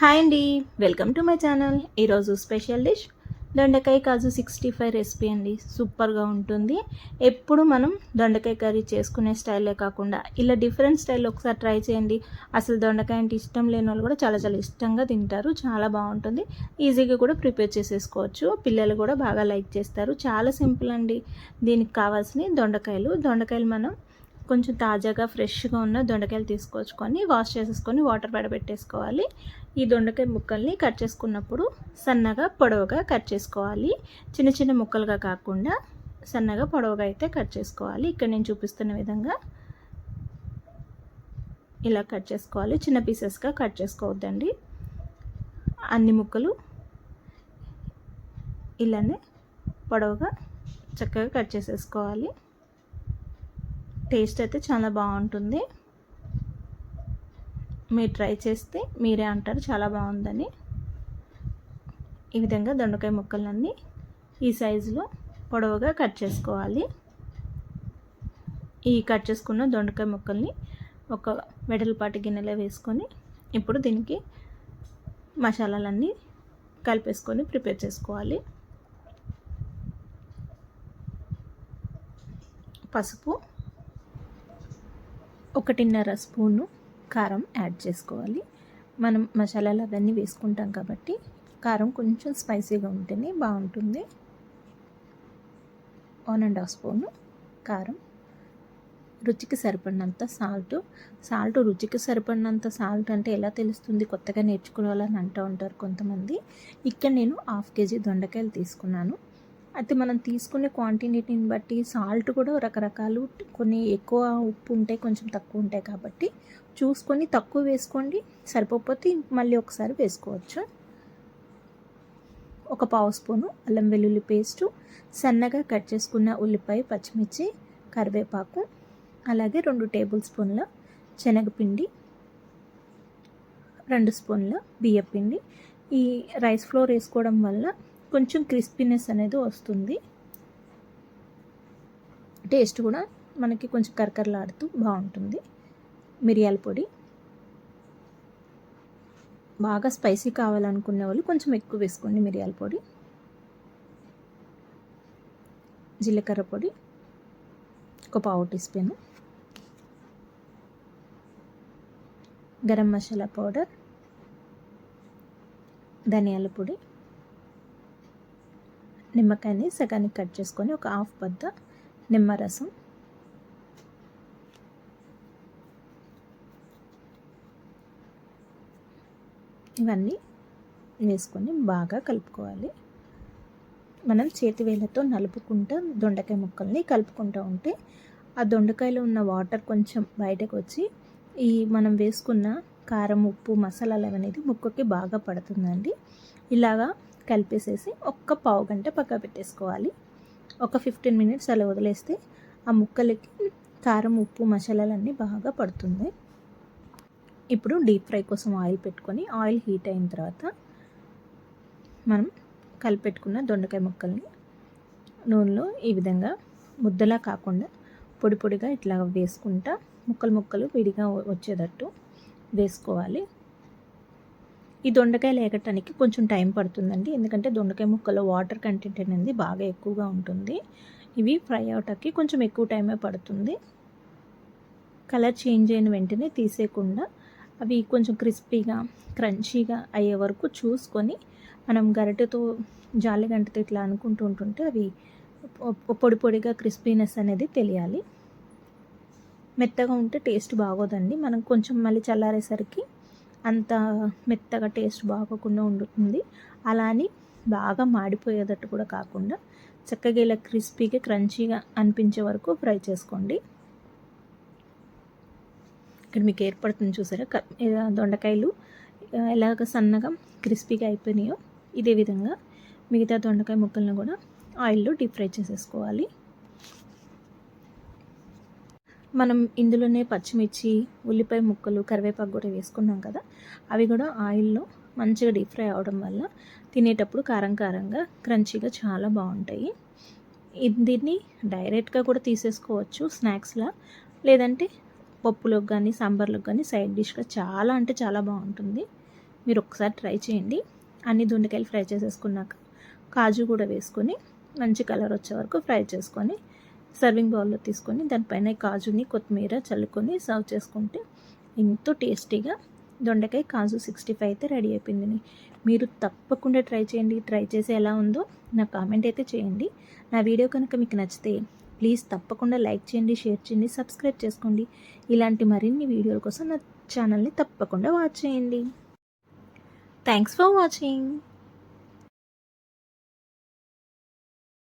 Hi అండి. Welcome to my channel. ఈరోజు special dish దొండకాయ కాజు సిక్స్టీ ఫైవ్ రెసిపీ అండి. సూపర్గా ఉంటుంది. ఎప్పుడు మనం దొండకాయ కర్రీ చేసుకునే స్టైలే కాకుండా ఇలా డిఫరెంట్ స్టైల్లో ఒకసారి ట్రై చేయండి. అసలు దొండకాయ అంటే ఇష్టం లేని వాళ్ళు కూడా చాలా చాలా ఇష్టంగా తింటారు. చాలా బాగుంటుంది. ఈజీగా కూడా ప్రిపేర్ చేసేసుకోవచ్చు. పిల్లలు కూడా బాగా లైక్ చేస్తారు. చాలా సింపుల్ అండి. దీనికి కావాల్సిన దొండకాయలు. దొండకాయలు మనం కొంచెం తాజాగా ఫ్రెష్గా ఉన్న దొండకాయలు తీసుకొచ్చుకొని వాష్ చేసేసుకొని వాటర్ పడబెట్టేసుకోవాలి. ఈ దొండకాయ ముక్కల్ని కట్ చేసుకున్నప్పుడు సన్నగా పొడవుగా కట్ చేసుకోవాలి. చిన్న చిన్న ముక్కలుగా కాకుండా సన్నగా పొడవుగా అయితే కట్ చేసుకోవాలి. ఇక్కడ నేను చూపిస్తున్న విధంగా ఇలా కట్ చేసుకోవాలి. చిన్న పీసెస్గా కట్ చేసుకోవద్దండి. అన్ని ముక్కలు ఇలానే పొడవుగా చక్కగా కట్ చేసేసుకోవాలి. టేస్ట్ అయితే చాలా బాగుంటుంది. మీరు ట్రై చేస్తే మీరే అంటారు చాలా బాగుందని. ఈ విధంగా దొండకాయ ముక్కలన్నీ ఈ సైజులో పొడవుగా కట్ చేసుకోవాలి. ఈ కట్ చేసుకున్న దొండకాయ ముక్కల్ని ఒక వెడల్పాటి గిన్నెలో వేసుకొని ఇప్పుడు దీనికి మసాలాలన్నీ కలిపేసుకొని ప్రిపేర్ చేసుకోవాలి. పసుపు ఒకటిన్నర స్పూను కారం యాడ్ చేసుకోవాలి. మనం మసాలాలు అవన్నీ వేసుకుంటాం కాబట్టి కారం కొంచెం స్పైసీగా ఉంటేనే బాగుంటుంది. వన్ అండ్ హాఫ్ స్పూను కారం. రుచికి సరిపడినంత సాల్ట్. సాల్ట్ రుచికి సరిపడినంత సాల్ట్ అంటే ఎలా తెలుస్తుంది? కొత్తగా నేర్చుకోవాలని అంటూ ఉంటారు కొంతమంది. ఇక్కడ నేను హాఫ్ కేజీ దొండకాయలు తీసుకున్నాను. అయితే మనం తీసుకునే క్వాంటిటీని బట్టి సాల్ట్ కూడా రకరకాలు కొన్ని ఎక్కువ ఉప్పు ఉంటాయి కొంచెం తక్కువ ఉంటాయి కాబట్టి చూసుకొని తక్కువ వేసుకోండి. సరిపోతే మళ్ళీ ఒకసారి వేసుకోవచ్చు. ఒక పావు స్పూను అల్లం వెల్లుల్లి పేస్టు సన్నగా కట్ చేసుకున్న ఉల్లిపాయ పచ్చిమిర్చి కరివేపాకు అలాగే రెండు టేబుల్ స్పూన్ల శనగపిండి రెండు స్పూన్ల బియ్యపిండి. ఈ రైస్ ఫ్లోర్ వేసుకోవడం వల్ల కొంచెం క్రిస్పీనెస్ అనేది వస్తుంది. టేస్ట్ కూడా మనకి కొంచెం కరకరలాడుతూ బాగుంటుంది. మిరియాల పొడి. బాగా స్పైసీ కావాలనుకునే వాళ్ళు కొంచెం ఎక్కువ వేసుకోండి మిరియాల పొడి. జీలకర్ర పొడి. ఒక పావు teaspoon. Garam masala powder. ధనియాల పొడి. నిమ్మకాయని సగానికి కట్ చేసుకొని ఒక హాఫ్ బద్ద నిమ్మరసం ఇవన్నీ వేసుకొని బాగా కలుపుకోవాలి. మనం చేతి వేలతో నలుపుకుంటూ దొండకాయ ముక్కల్ని కలుపుకుంటూ ఉంటే ఆ దొండకాయలో ఉన్న వాటర్ కొంచెం బయటకు వచ్చి ఈ మనం వేసుకున్న కారం ఉప్పు మసాలాలు అనేది ముక్కకి బాగా పడుతుందండి. ఇలాగా కలిపేసేసి ఒక్క పావు గంట పక్క పెట్టేసుకోవాలి. ఒక ఫిఫ్టీన్ మినిట్స్ అలా వదిలేస్తే ఆ ముక్కలకి కారం ఉప్పు మసాలాలన్నీ బాగా పడుతుంది. ఇప్పుడు డీప్ ఫ్రై కోసం ఆయిల్ పెట్టుకొని ఆయిల్ హీట్ అయిన తర్వాత మనం కలిపెట్టుకున్న దొండకాయ ముక్కల్ని నూనెలో ఈ విధంగా ముద్దలా కాకుండా పొడి పొడిగా ఇట్లా వేసుకుంటా ముక్కలు ముక్కలు విడిగా వచ్చేటట్టు వేసుకోవాలి. ఈ దొండకాయలు లేకటానికి కొంచెం టైం పడుతుందండి. ఎందుకంటే దొండకాయ ముక్కలో వాటర్ కంటెంట్ అనేది బాగా ఎక్కువగా ఉంటుంది. ఇవి ఫ్రై అవటానికి కొంచెం ఎక్కువ టైమే పడుతుంది. కలర్ చేంజ్ అయిన వెంటనే తీసేయకుండా అవి కొంచెం క్రిస్పీగా క్రంచీగా అయ్యే వరకు చూసుకొని మనం గరిటెతో జాలి గంటతో ఇట్లా అనుకుంటూ ఉంటుంటే అవి పొడి పొడిగా క్రిస్పీనెస్ అనేది తెలియాలి. మెత్తగా ఉంటే టేస్ట్ బాగోదండి. మనం కొంచెం మళ్ళీ చల్లారేసరికి అంత మెత్తగా టేస్ట్ బాగోకుండా ఉండుతుంది అలా అని బాగా మాడిపోయేటట్టు కూడా కాకుండా చక్కగా ఇలా క్రిస్పీగా క్రంచీగా అనిపించే వరకు ఫ్రై చేసుకోండి. ఇక్కడ మీకు ఏర్పడుతుంది చూసారా? దొండకాయలు ఎలాగ సన్నగా క్రిస్పీగా అయిపోయినాయో ఇదే విధంగా మిగతా దొండకాయ ముక్కలను కూడా ఆయిల్లో డీప్ ఫ్రై చేసేసుకోవాలి. మనం ఇందులోనే పచ్చిమిర్చి ఉల్లిపాయ ముక్కలు కరివేపాకు కూడా వేసుకున్నాం కదా అవి కూడా ఆయిల్లో మంచిగా డీప్ ఫ్రై అవడం వల్ల తినేటప్పుడు కారం కారంగా క్రంచీగా చాలా బాగుంటాయి. దీన్ని డైరెక్ట్గా కూడా తీసేసుకోవచ్చు స్నాక్స్లా లేదంటే పప్పులోకి కానీ సాంబార్లోకి కానీ సైడ్ డిష్గా చాలా అంటే చాలా బాగుంటుంది. మీరు ఒకసారి ట్రై చేయండి. అన్ని దొండకాయలు ఫ్రై చేసేసుకున్నాక కాజు కూడా వేసుకొని మంచి కలర్ వచ్చే వరకు ఫ్రై చేసుకొని సర్వింగ్ బౌల్లో తీసుకొని దానిపైన కాజుని కొత్తిమీర చల్లుకొని సర్వ్ చేసుకుంటే ఎంతో టేస్టీగా దొండకాయ కాజు సిక్స్టీ ఫైవ్ అయితే రెడీ అయిపోయింది. మీరు తప్పకుండా ట్రై చేయండి. ట్రై చేసి ఎలా ఉందో నా కామెంట్ అయితే చేయండి. నా వీడియో కనుక మీకు నచ్చితే ప్లీజ్ తప్పకుండా లైక్ చేయండి షేర్ చేయండి సబ్స్క్రైబ్ చేసుకోండి. ఇలాంటి మరిన్ని వీడియోల కోసం నా ఛానల్ని తప్పకుండా వాచ్ చేయండి. Thanks for watching